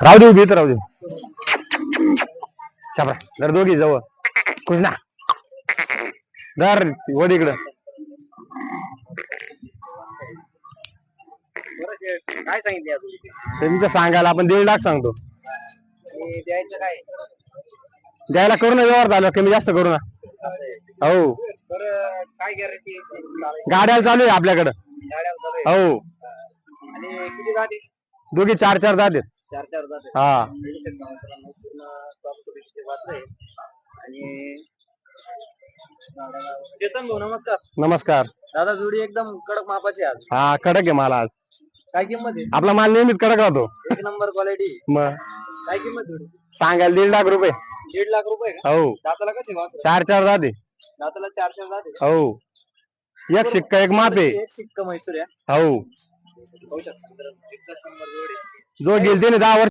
राहू दे उभी इथं राहू दे. छापरा जर दोघी जवळ. ना. धर वड इकडं. काय सांगितले अजून तुमचं सांगायला आपण दीड लाख सांगतो. आणि द्यायचं काय द्यायला करू ना व्यवहार झालं कमी जास्त करू ना. हो. बरं काय गॅरंटी गाड्याला चालू आहे. आपल्याकडं हो. आणि किती जाते दोघी चार चार जाते चार चार जाते हा. पूर्ण कॉम्पिटिशनचे वाचले आणि चेतन भाऊ नमस्कार. नमस्कार. दादा जोडी एकदम कडक मापाची आहे आज. हा कडक आहे माल आज. काय किंमत आहे? आपला माल नेहमीच कडक राहतो. एक नंबर क्वालिटी मग? काय किंमत जोडी? सांगायला दीड लाख रुपये. दीड लाख रुपये का? हो. दाताला कसे चार चार जाते. दाताला चार चार जाते हो. एक शिक्का एक माप आहे. एक शिक्का म्हैसूर आहे. हो. होऊ शकतो. एकच नंबर जोडी. जो गेलते ना दहा वर्ष